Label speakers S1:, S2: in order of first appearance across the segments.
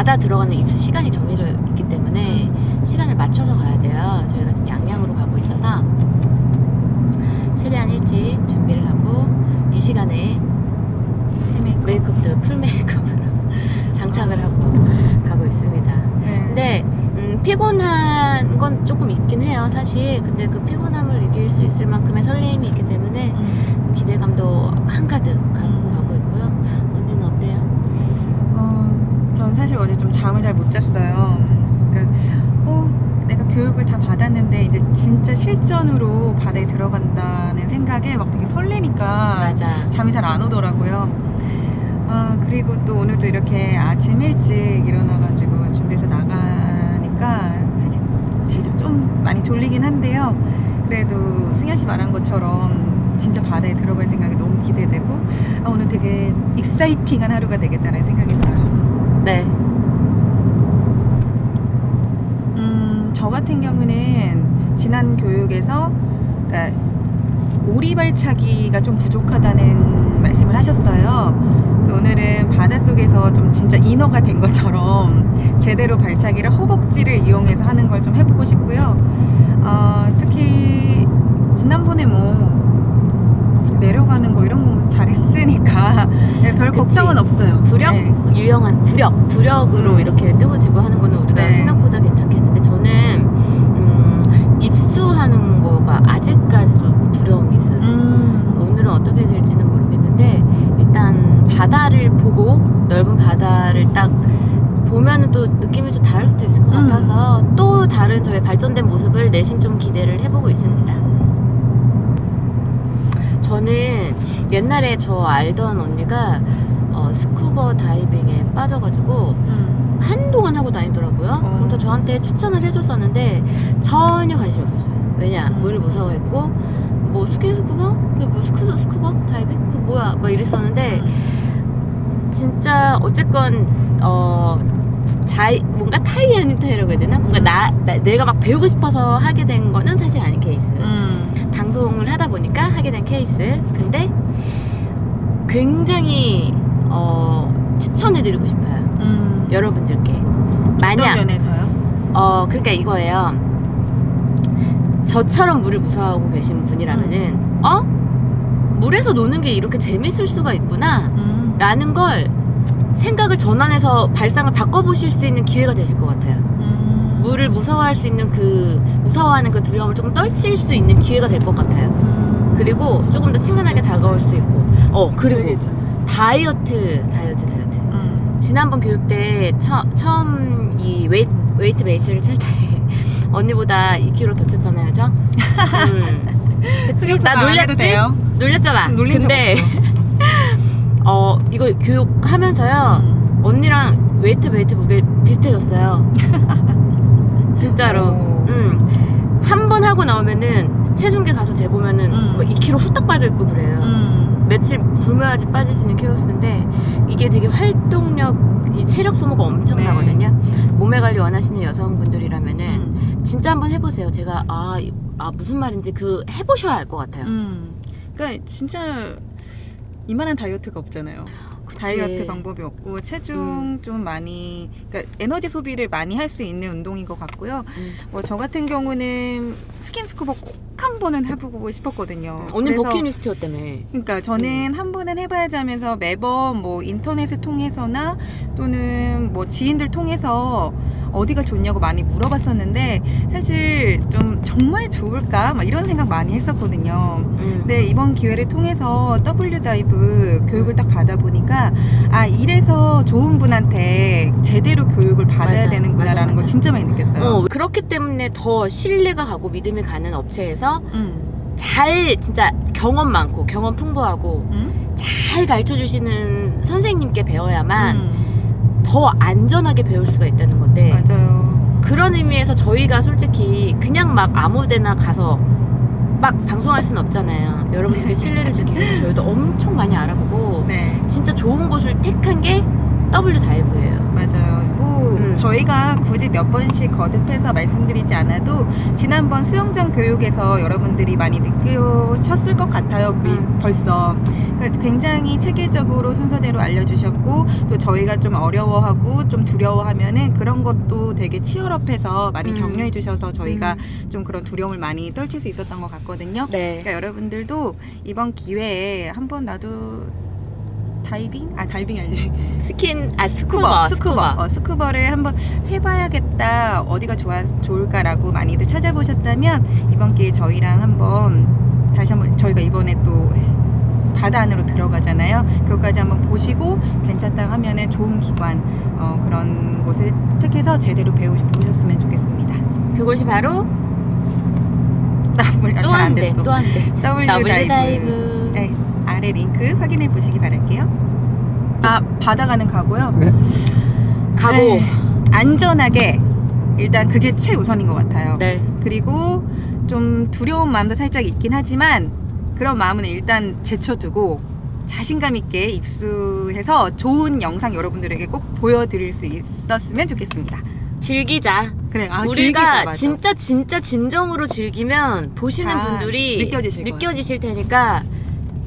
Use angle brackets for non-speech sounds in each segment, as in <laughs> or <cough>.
S1: 바다 들어가는 입수 시간이 정해져 있기 때문에 시간을 맞춰서 가야 돼요. 저희가 지금 양양으로 가고 있어서 최대한 일찍 준비를 하고 이 시간에
S2: 풀메이크업.
S1: 메이크업도 풀 메이크업으로 <laughs> 장착을 하고 가고 있습니다.
S2: 네.
S1: 근데 음, 피곤한 건 조금 있긴 해요, 사실. 근데 그 피곤함을 이길 수 있을 만큼의 설레임이 있기 때문에
S2: 음.
S1: 기대감도 한가득. 가고 있고요. 언니는 어때요?
S2: 어, 전 사실 어제 좀 잠을 잘 못 잤어요. 그러니까 어, 내가 교육을 다 받았는데 이제 진짜 실전으로 바다에 들어간다는 생각에 막 되게 설레니까
S1: 맞아.
S2: 잠이 잘 안 오더라고요. 아, 그리고 또 오늘도 이렇게 아침 일찍 일어나가지고 준비해서 나가니까 살짝, 살짝 좀 많이 졸리긴 한데요. 그래도 승현 씨 말한 것처럼 진짜 바다에 들어갈 생각이 너무 기대되고 아, 오늘 되게 익사이팅한 하루가 되겠다는 생각이 들어요.
S1: 네.
S2: 같은 경우는 지난 교육에서 그러니까 오리발차기가 좀 부족하다는 말씀을 하셨어요. 그래서 오늘은 바닷속에서 좀 진짜 인어가 된 것처럼 제대로 발차기를 허벅지를 이용해서 하는 걸 좀 해보고 싶고요. 어, 특히 지난번에 뭐 내려가는 거 이런 거 잘했으니까 <laughs> 네, 별
S1: 그치.
S2: 걱정은 없어요.
S1: 부력
S2: 네.
S1: 유형한 부력 부력으로
S2: 음.
S1: 이렇게 뜨고 지고 하는 거는 우리가
S2: 네.
S1: 생각보다 괜찮겠는데 저는 음, 입수하는 거가 아직까지 좀 두려움이 있어요.
S2: 음.
S1: 오늘은 어떻게 될지는 모르겠는데 일단 바다를 보고 넓은 바다를 딱 보면은 또 느낌이 좀 다를 수도 있을 것
S2: 음.
S1: 같아서 또 다른 저의 발전된 모습을 내심 좀 기대를 해보고 있습니다. 저는 옛날에 저 알던 언니가 어, 스쿠버 다이빙에 빠져가지고
S2: 음.
S1: 한동안 하고 다니더라고요.
S2: 어.
S1: 그래서 저한테 추천을 해줬었는데 전혀 관심이 없었어요. 왜냐
S2: 음.
S1: 물을 무서워했고 뭐 스킨 스쿠버? 근데 뭐 스쿠버 스쿠버 다이빙? 그 뭐야? 막 이랬었는데 진짜 어쨌건 어 자, 뭔가 타이 아닌 타이라고 해야 되나? 뭔가 나, 나- 내가 막 배우고 싶어서 하게 된 거는 사실 아닌 케이스.
S2: 음.
S1: 방송을 하다 보니까 하게 된 케이스. 근데 굉장히 어, 추천해드리고 싶어요.
S2: 음.
S1: 여러분들께. 만약
S2: 면에서요?
S1: 어 그러니까 이거예요. 저처럼 물을 무서워하고 계신 분이라면은 어 물에서 노는 게 이렇게 재밌을 수가 있구나.
S2: 음.
S1: 라는 걸 생각을 전환해서 발상을 바꿔보실 수 있는 기회가 되실 것 같아요.
S2: 음.
S1: 물을 무서워할 수 있는 그 무서워하는 그 두려움을 조금 떨칠 수 있는 기회가 될 것 같아요.
S2: 음.
S1: 그리고 조금 더 친근하게 다가올 수 있고, 어 그리고 다이어트, 다이어트, 다이어트.
S2: 음.
S1: 지난번 교육 때 처, 처음 이 웨이트, 웨이트 메이트를 찰 때 <laughs> 언니보다 2kg 더 쪘잖아요, 그죠? 음. 그치? 나 놀렸지? 놀렸잖아.
S2: 적
S1: 근데 <laughs> 어 이거 교육하면서요.
S2: 음.
S1: 언니랑 웨이트 웨이트 무게 비슷해졌어요. <laughs> 진짜로.
S2: 오.
S1: 음. 한 번 하고 나오면은 체중계 가서 재보면은
S2: 음.
S1: 뭐 2kg 후딱 빠져 있고 그래요.
S2: 음.
S1: 며칠 굶어야지 빠질 수 있는 키로수인데 이게 되게 활동력, 이 체력 소모가 엄청나거든요. 몸매 관리 원하시는 여성분들이라면은
S2: 음.
S1: 진짜 한번 해보세요. 제가 아, 이- 아 무슨 말인지 그 해보셔야 알 것 같아요.
S2: 음. 그러니까 진짜 이만한 다이어트가 없잖아요.
S1: 그치.
S2: 다이어트 방법이 없고 체중 좀 많이 그러니까 에너지 소비를 많이 할 수 있는 운동인 것 같고요.
S1: 음.
S2: 뭐저 같은 경우는 스킨스쿠버 꼭 한 번은 해보고 싶었거든요.
S1: 언니
S2: 그래서
S1: 버킷리스트였다며.
S2: 그러니까 저는 한 번은 해봐야지 하면서 매번 뭐 인터넷을 통해서나 또는 뭐 지인들 통해서 어디가 좋냐고 많이 물어봤었는데 사실 좀 정말 좋을까 막 이런 생각 많이 했었거든요.
S1: 음.
S2: 근데 이번 기회를 통해서 W 다이브 교육을 딱 받아보니까 아 이래서 좋은 분한테 제대로 교육을 받아야
S1: 맞아,
S2: 되는구나라는
S1: 맞아,
S2: 걸
S1: 맞아.
S2: 진짜 많이 느꼈어요.
S1: 어, 그렇기 때문에 더 신뢰가 가고 믿음이 가는 업체에서
S2: 음.
S1: 잘 진짜 경험 많고 경험 풍부하고
S2: 음?
S1: 잘 가르쳐 주시는 선생님께 배워야만
S2: 음.
S1: 더 안전하게 배울 수가 있다는 건데
S2: 맞아요.
S1: 그런 의미에서 저희가 솔직히 그냥 막 아무데나 가서 막 방송할 수는 없잖아요. 여러분들께 신뢰를 주기 위해서 저희도 엄청 많이 알아보고
S2: 네.
S1: 진짜 좋은 곳을 택한 게 W 다이브예요.
S2: 맞아요. 뭐
S1: 음.
S2: 저희가 굳이 몇 번씩 거듭해서 말씀드리지 않아도 지난번 수영장 교육에서 여러분들이 많이 느끼셨을 것 같아요. 미-
S1: 음.
S2: 벌써 그러니까 굉장히 체계적으로 순서대로 알려주셨고 또 저희가 좀 어려워하고 좀 두려워하면은 그런 것도 되게 치열업해서 많이
S1: 음.
S2: 격려해 주셔서 저희가
S1: 음.
S2: 좀 그런 두려움을 많이 떨칠 수 있었던 것 같거든요.
S1: 네.
S2: 그러니까 여러분들도 이번 기회에 한번 나도 다이빙? 아 다이빙이 아니지
S1: 스킨 아
S2: 스쿠버,
S1: 스쿠버
S2: 스쿠버, 어, 스쿠버를 한번 해봐야겠다. 어디가 좋아 좋을까라고 많이들 찾아보셨다면 이번 기회에 저희랑 한번 다시 한번 저희가 이번에 또 바다 안으로 들어가잖아요. 그것까지 한번 보시고 괜찮다 하면은 좋은 기관 어, 그런 곳을 택해서 제대로 배우셨으면 좋겠습니다.
S1: 그것이 바로
S2: 더블 아,
S1: 또
S2: 잘안
S1: 한 대,
S2: 돼, 또.
S1: 또한 대.
S2: W 다이브.
S1: 다이브.
S2: 네, 아래 링크 확인해 보시기 바랄게요. 아 바다 가는 가고요.
S1: 가고.
S2: 네, 안전하게 일단 그게 최우선인 것 같아요.
S1: 네.
S2: 그리고 좀 두려운 마음도 살짝 있긴 하지만 그런 마음은 일단 제쳐두고 자신감 있게 입수해서 좋은 영상 여러분들에게 꼭 보여드릴 수 있었으면 좋겠습니다.
S1: 즐기자.
S2: 그래, 아,
S1: 우리가
S2: 즐기자.
S1: 진짜 진짜 진정으로 즐기면 보시는
S2: 다
S1: 분들이
S2: 느껴지실 거예요.
S1: 느껴지실 테니까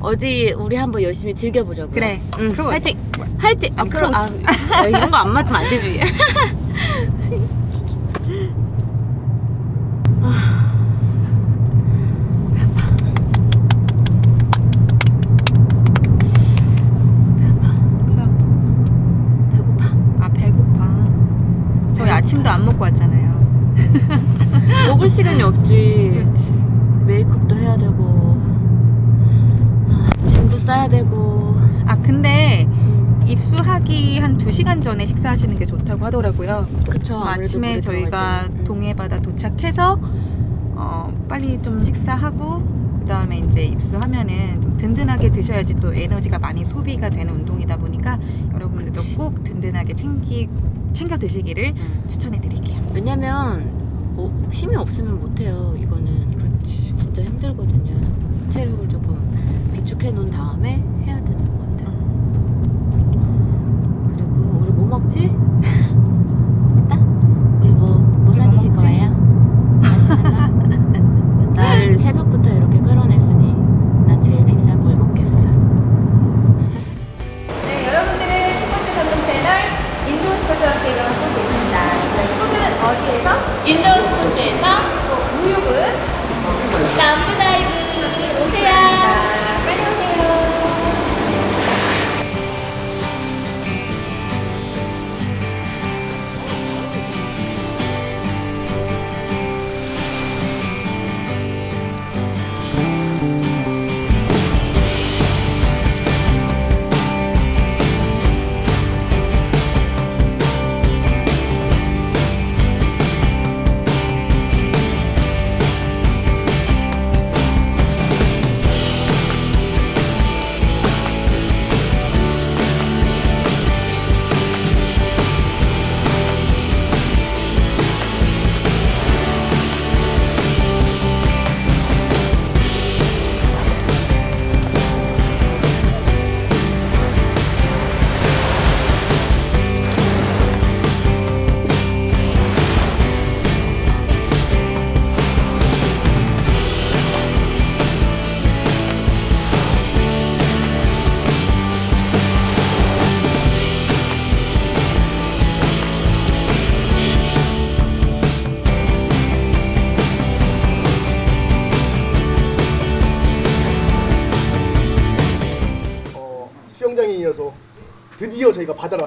S1: 어디 우리 한번 열심히 즐겨보자고요.
S2: 그래,
S1: 응,
S2: 크로스.
S1: 화이팅, 화이팅. 아,
S2: 아니,
S1: 그럼 아, 아, 이런 거 안 맞으면 안 되지. 배고파.
S2: 아. 아침도 안 먹고 왔잖아요.
S1: 먹을 시간이 없지.
S2: 그렇지.
S1: 메이크업도 해야 되고, 싸야 되고.
S2: 아 근데
S1: 음,
S2: 입수하기 한 2시간 전에 식사하시는 게 좋다고 하더라고요.
S1: 그쵸. 아무래도
S2: 아침에
S1: 물에
S2: 저희가
S1: 들어갈 때는. 음.
S2: 동해바다 도착해서 어, 빨리 좀 식사하고 그 다음에 이제 입수하면은 좀 든든하게 드셔야지 또 에너지가 많이 소비가 되는 운동이다 보니까 여러분들도
S1: 그치.
S2: 꼭 든든하게 챙기 챙겨 드시기를
S1: 음.
S2: 추천해 드릴게요.
S1: 왜냐면 뭐 힘이 없으면 못해요. 이거는
S2: 그렇지.
S1: 진짜 힘들거든요. 체력을 조금 비축해 놓은 다음에 해야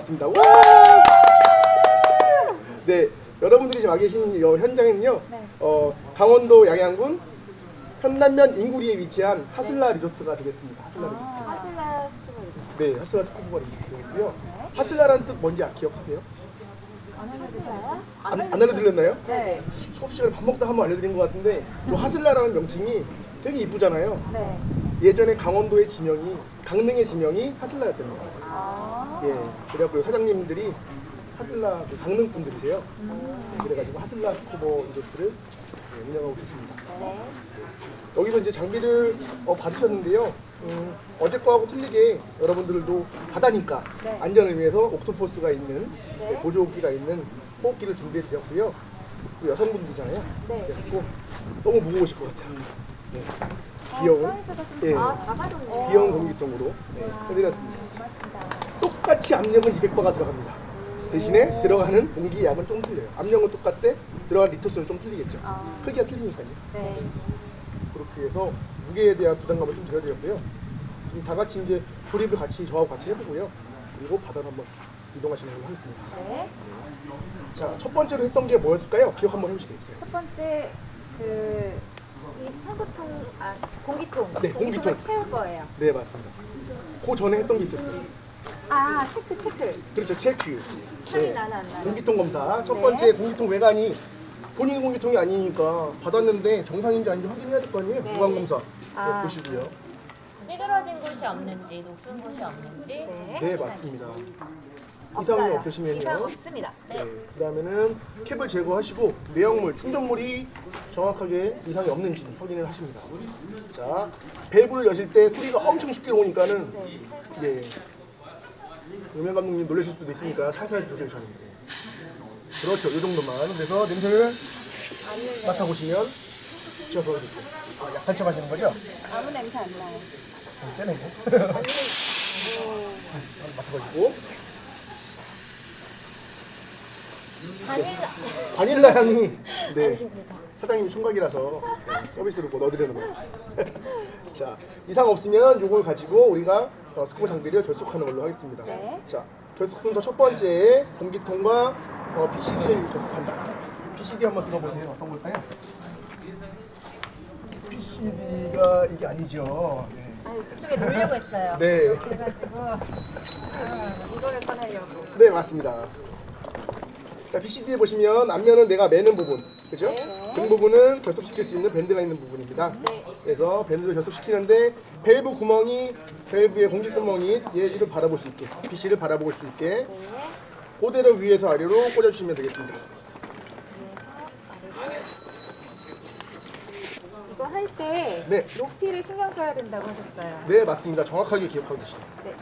S3: 왔습니다. 와! 네, 여러분들이 지금 와 계신 이 현장은요, 어, 강원도 양양군 현남면 인구리에 위치한 하슬라 리조트가 되겠습니다. 하슬라 리조트.
S1: 하슬라 스쿠버.
S3: 네, 하슬라 스쿠버 리조트고요. 하슬라라는 뜻 뭔지 아, 기억하세요? 안, 안 알려드렸나요?
S2: 네.
S3: 수업 시간에 밥 먹다 한번 알려드린 것 같은데 이 하슬라라는 명칭이 되게 이쁘잖아요.
S2: 네.
S3: 예전에 강원도의 지명이 강릉의 지명이 하슬라였답니다. 예, 그래갖고 사장님들이 하슬라 그 강릉 분들이세요. 네, 그래가지고 하슬라 스쿠버 리조트를 예, 운영하고 계십니다. 여기서 이제 장비를 어, 받으셨는데요. 음, 어제 거하고 틀리게 여러분들도 바다니까
S2: 네.
S3: 안전을 위해서 옥토퍼스가 있는
S2: 네.
S3: 네, 보조호흡기가 있는 호흡기를 준비해 드렸고요. 또 여성분들이잖아요.
S2: 네.
S3: 그래서 너무 무거우실 것 같아요. 네. 귀여운
S2: 어, 사이즈가 좀
S3: 예.
S2: 아, 작아졌네요.
S3: 귀여운 공기통으로 네, 해드렸습니다.
S2: 고맙습니다.
S3: 똑같이 압력은 200바가 들어갑니다. 대신에 들어가는 공기 양은 좀 틀려요. 압력은 똑같대 들어간 리터 수는 좀 틀리겠죠.
S2: 아.
S3: 크기가 틀리니까요.
S2: 네.
S3: 그렇게 해서 무게에 대한 부담감을 좀 덜어드렸고요. 지금 다 같이 이제 조립을 같이 저하고 같이 해보고요. 그리고 바다로 한번 이동하시는 걸로 하겠습니다.
S2: 네.
S3: 자, 첫 번째로 했던 게 뭐였을까요? 기억 한번 해보시겠어요?
S2: 첫 번째 그 이 산소통 아 공기통
S3: 네,
S2: 공기통을
S3: 공기통.
S2: 채울 거예요.
S3: 네, 맞습니다. 그 전에 했던 게 있었어요.
S2: 아 체크 체크.
S3: 그렇죠, 체크.
S2: 나나 안 나나?
S3: 공기통 검사. 첫
S2: 네.
S3: 번째 공기통 외관이 본인 공기통이 아니니까 받았는데 정상인지 아닌지 확인해야 될 거 아니에요?
S2: 네.
S3: 보관 검사.
S2: 아.
S3: 네, 보시고요.
S1: 찌그러진 곳이 없는지 녹슨 곳이 없는지
S2: 네.
S3: 네, 맞습니다. 이상이
S2: 없어요.
S3: 없으시면요.
S2: 이상 없습니다.
S3: 네. 그다음에는 캡을 제거하시고 내용물, 충전물이 정확하게 이상이 없는지 확인을 하십니다. 자, 밸브를 여실 때 소리가 엄청 쉽게 오니까는 예. 유명 감독님 놀라실 수도 있으니까 살살 들려주셔야 됩니다. 그렇죠, 이 정도만. 그래서 냄새를 맡아보시면 드릴게요. 아, 약간 쳐가시는 거죠?
S2: 아무 냄새 안 나요.
S3: 좀 떼내고. 맡아가지고.
S1: 바닐라
S3: 바닐라 향이 네 사장님이 총각이라서 네, 서비스로 뭐 넣어드리는 거예요. <laughs> 자 이상 없으면 이걸 가지고 우리가 어, 스쿠버 장비를 결속하는 걸로 하겠습니다.
S2: 네.
S3: 자 결속부터 첫 번째 공기통과 어, BCD를 결속한다. BCD 한번 들어보세요. 어떤 걸까요? BCD가 이게 아니죠. 네.
S2: 아니 그쪽에 놓으려고 했어요. <laughs>
S3: 네.
S2: 그래가지고 아, 이거를 꺼내려고.
S3: 네 맞습니다. 자 BCD에 보시면 앞면은 내가 매는 부분, 그죠?
S2: 네.
S3: 등 부분은 결속시킬 수 있는 밴드가 있는 부분입니다.
S2: 네.
S3: 그래서 밴드를 결속시키는데 밸브 구멍이 밸브의 공기 구멍이 얘를 바라볼 수 있게, BC를 바라볼 수 있게
S2: 네.
S3: 그대로 위에서 아래로 꽂아주시면 되겠습니다.
S2: 이거 할 때
S3: 네.
S2: 높이를 신경 써야 된다고 하셨어요.
S3: 네 맞습니다. 정확하게 기억하고 계시죠.
S2: 네.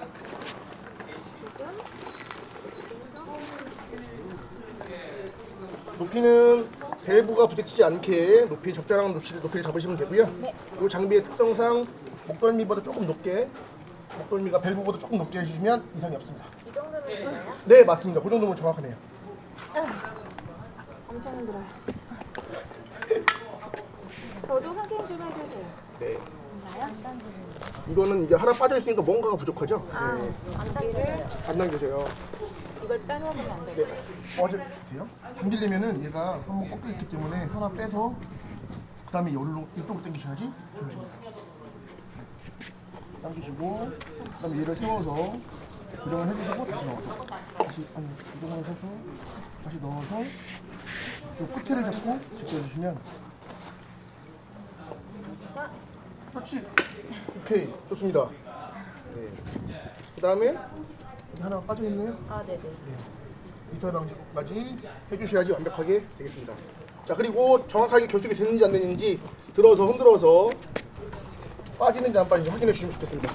S3: 높이는 밸브가 부딪히지 않게 높이 적절한 높이를, 높이를 잡으시면 되고요.
S2: 네.
S3: 이 장비의 특성상 목덜미보다 조금 높게 목덜미가 밸브보다 조금 높게 해주시면 이상이 없습니다.
S2: 이 정도면 되나요?
S3: 네 맞습니다. 그 정도면 정확하네요.
S2: 엄청 힘들어요. <laughs> 저도 확인 좀 해주세요.
S3: 네.
S2: 있나요?
S3: 이거는 이제 하나 빠져 있으니까 뭔가가 부족하죠.
S2: 아,
S3: 네.
S2: 안기를
S3: 안 당겨져요.
S2: 이걸 빼놓으면 안
S3: 네.
S2: 돼요.
S3: 어제 보세요. 당기려면은 얘가 한번 꺾여 있기 때문에 하나 빼서 그다음에 여기로 이쪽으로 당기셔야지. 조심히. 당기시고 그다음에 얘를 세워서 고정을 해주시고 다시 넣어서 다시 아니 고정을 해서 다시 넣어서 이 끝에를 잡고 제껴주시면 그렇지. 오케이 좋습니다. 네. 그 다음에 여기 하나 빠져 있네요.
S2: 아, 네네.
S3: 이탈 방지까지 해주셔야지 완벽하게 되겠습니다. 자 그리고 정확하게 결속이 됐는지 안 됐는지 들어서 흔들어서 빠지는지 안 빠지는지 확인해 주시면 좋겠습니다.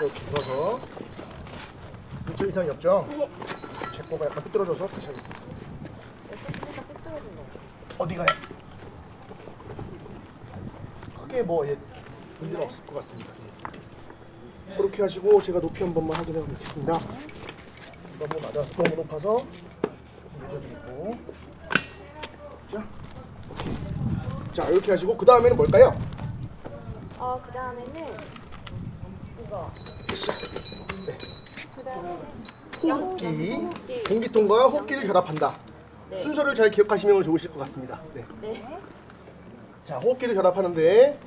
S3: 이렇게 들어서 2초 이상이 없죠? 제 거가 약간 삐뚤어져서 다시 하겠습니다. 어디가요? 크게 뭐 예, 문제가 없을 것 같습니다. 예. 그렇게 하시고 제가 높이 한 번만 확인해 보겠습니다. 낮아 너무 높아서 조금 내려드리고 자 오케이 자 이렇게 하시고 그 다음에는 뭘까요?
S2: 어, 그 다음에는 이거.
S3: 네.
S2: 그 다음에는
S3: 호흡기
S2: 호흡기.
S3: 공기통과 호흡기를 결합한다
S2: 네.
S3: 순서를 잘 기억하시면 좋으실 것 같습니다 네.
S2: 네.
S3: 자 호흡기를 결합하는데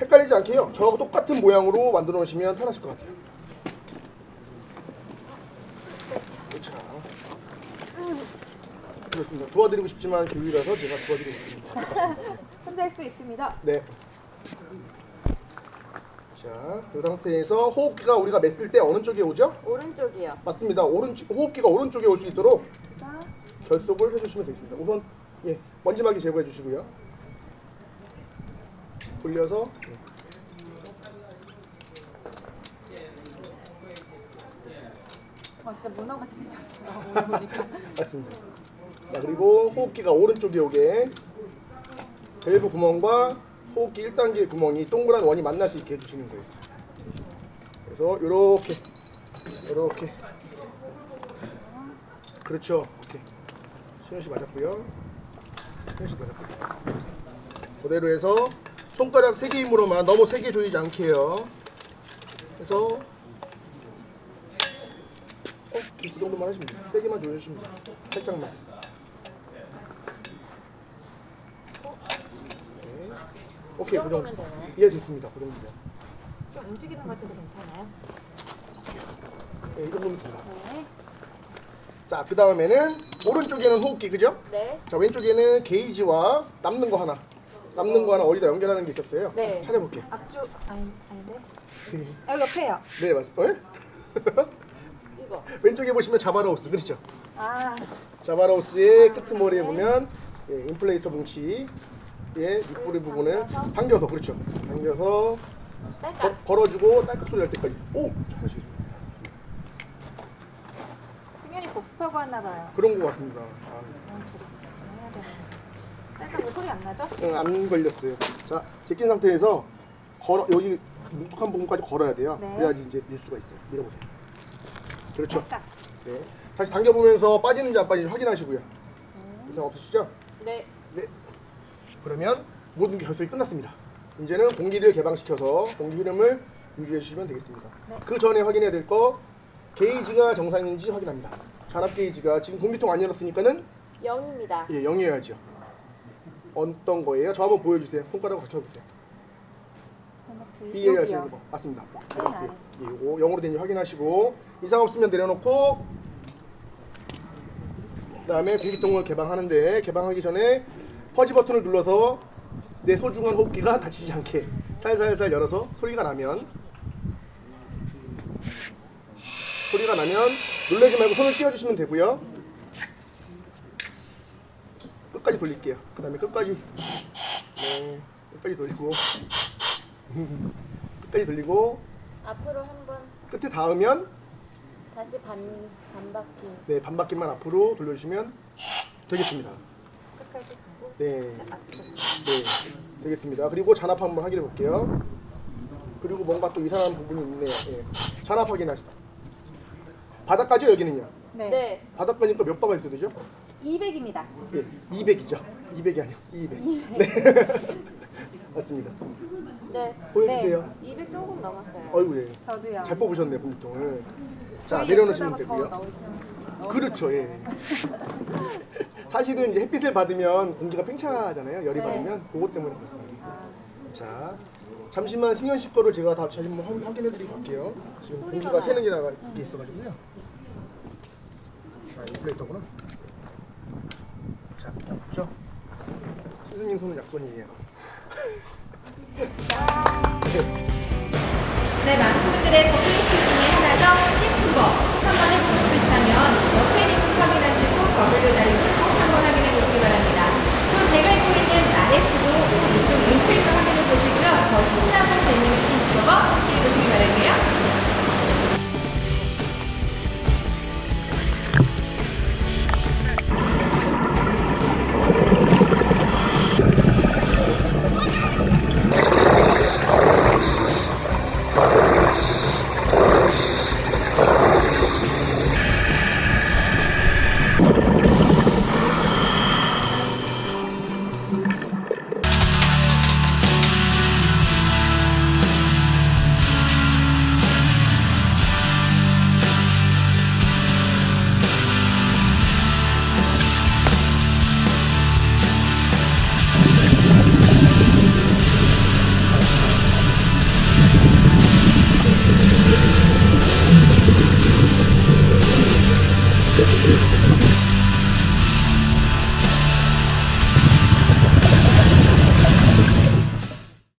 S3: 헷갈리지 않게요 저하고 똑같은 모양으로 만들어 놓으시면 편하실 것 같아요 그렇죠 그렇습니다 도와드리고 싶지만 교육이라서 제가 도와드리고 있습니다
S2: 혼자 할 수 있습니다.
S3: 네. 자, 그 상태에서 호흡기가 우리가 맸을 때 어느 쪽에 오죠?
S2: 오른쪽이요.
S3: 맞습니다. 오른쪽 호흡기가 오른쪽에 올 수 있도록
S2: 자,
S3: 결속을 해주시면 되겠습니다. 우선 예, 먼지막이 제거해 주시고요. 돌려서
S4: 와 진짜 문어같이 생겼어. <laughs> 보니까.
S3: 맞습니다. 자 그리고 호흡기가 오른쪽에 오게 밸브 구멍과 호흡기 1단계 구멍이 동그란 원이 만날 수 있게 해주시는 거예요. 그래서 이렇게 이렇게 그렇죠. 오케이. 신현 씨 맞았고요. 신현 씨 맞았고요. 그대로 해서 손가락 3개 힘으로만 너무 세게 조이지 않게 해요. 해서 어, 이 정도만 하시면 돼요. 세게만 조여주시면 돼요. 살짝만. 네. 오케이, 그 정도. 예, 됐습니다. 그 정도.
S4: 좀 움직이는 것 같아도 괜찮아요?
S3: 네, 이 정도면 됩니다.
S4: 네.
S3: 자, 그 다음에는 오른쪽에는 호흡기, 그죠?
S5: 네.
S3: 자, 왼쪽에는 게이지와 남는 거 하나. 남는 거 하나 어디다 연결하는 게 있었어요.
S4: 네.
S3: 찾아볼게.
S4: 앞쪽 아니 아닌데. <laughs>
S3: 네,
S4: 아 옆에요.
S3: 네 맞습니다. 어? <laughs>
S5: 이거.
S3: 왼쪽에 보시면 자바라우스, 그렇죠?
S4: 아
S3: 자바라우스의 끄트머리에 보면 예, 인플레이터 뭉치의 밑부리 부분을 당겨서 그렇죠. 당겨서. 거- 걸어주고 딸깍 소리 날 때까지. 오, 잘하시.
S4: 승현이 복습하고 왔나 봐요.
S3: 그런 것 같습니다. 아,
S4: 아, 저도 복습 해야 되는데. 약간 왜 소리 안 나죠?
S3: 응, 안 걸렸어요. 자, 제낀 상태에서 걸어 여기 뭉툭한 부분까지 걸어야 돼요.
S4: 네.
S3: 그래야지 이제 밀 수가 있어요. 밀어보세요. 그렇죠.
S4: 딱.
S3: 네. 다시 당겨보면서 빠지는지 안 빠지는지 확인하시고요. 이상 없으시죠?
S5: 네.
S3: 네. 그러면 모든 게 결석이 끝났습니다. 이제는 공기를 개방시켜서 공기 흐름을 유지해 주시면 되겠습니다.
S4: 네.
S3: 그 전에 확인해야 될 거 게이지가 정상인지 확인합니다. 잔압 게이지가 지금 공기통 안 열었으니까는
S5: 0입니다.
S3: 예, 0이어야죠. 어떤 거예요? 저 한번 보여주세요. 손가락으로 적혀보세요. 하시는
S4: 여기요.
S3: 거 맞습니다. 예, 요거 0으로 된지 확인하시고 이상 없으면 내려놓고 그다음에 공기통을 개방하는데 개방하기 전에 퍼지 버튼을 눌러서 내 소중한 호흡기가 다치지 않게 살살살 열어서 소리가 나면 소리가 나면 놀라지 말고 손을 띄워주시면 되고요. 끝까지 돌릴게요. 그 다음에 끝까지 네, 끝까지 돌리고 끝까지 돌리고
S5: 앞으로 한번
S3: 끝에 닿으면
S5: 다시 반, 반 바퀴.
S3: 네 반 바퀴만 앞으로 돌려주시면 되겠습니다.
S4: 끝까지 가고
S3: 네. 네 되겠습니다. 그리고 잔압 한번 확인해 볼게요. 그리고 뭔가 또 이상한 부분이 있네요. 예. 잔압 확인하시. 바닥까지 여기는요.
S4: 네.
S5: 네.
S3: 바닥까지니까 몇 바가 있어야 되죠?
S4: 200입니다.
S3: 예, 200이죠. 200이 아니요, 200. 네. <laughs> 맞습니다.
S5: 네.
S3: 보여주세요.
S5: 200 조금 넘었어요.
S3: 어이구, 예.
S4: 저도요.
S3: 잘 뽑으셨네요, 공통을. 자, 내려놓으시면 되고요. 그렇죠, 예. <laughs> 사실은 이제 햇빛을 받으면 공기가 팽창하잖아요. 열이
S4: 네.
S3: 받으면 그것 때문에 그렇습니다.
S4: 아,
S3: 자, 잠시만 승현 씨 거를 제가 다 다시 한번 확- 확인해 드리고 갈게요. 지금 공기가. 새는 게 나가 있어가지고요. 자, 인플레이터구나. 자, 없죠? 선생님 손은 약손이에요.
S2: 네, 많은 분들의 버블링 중에 하나죠. 거. 한번 해보고 싶으시다면 옆에 링크 확인하시고 버블로 꼭 한번 확인해 보시기 바랍니다. 또 제가 입고 있는 라레스도 이쪽 링크에서 확인해 보시고요. 더 신나고 재미있는 스킨스커버 함께 해보시기 바랄게요.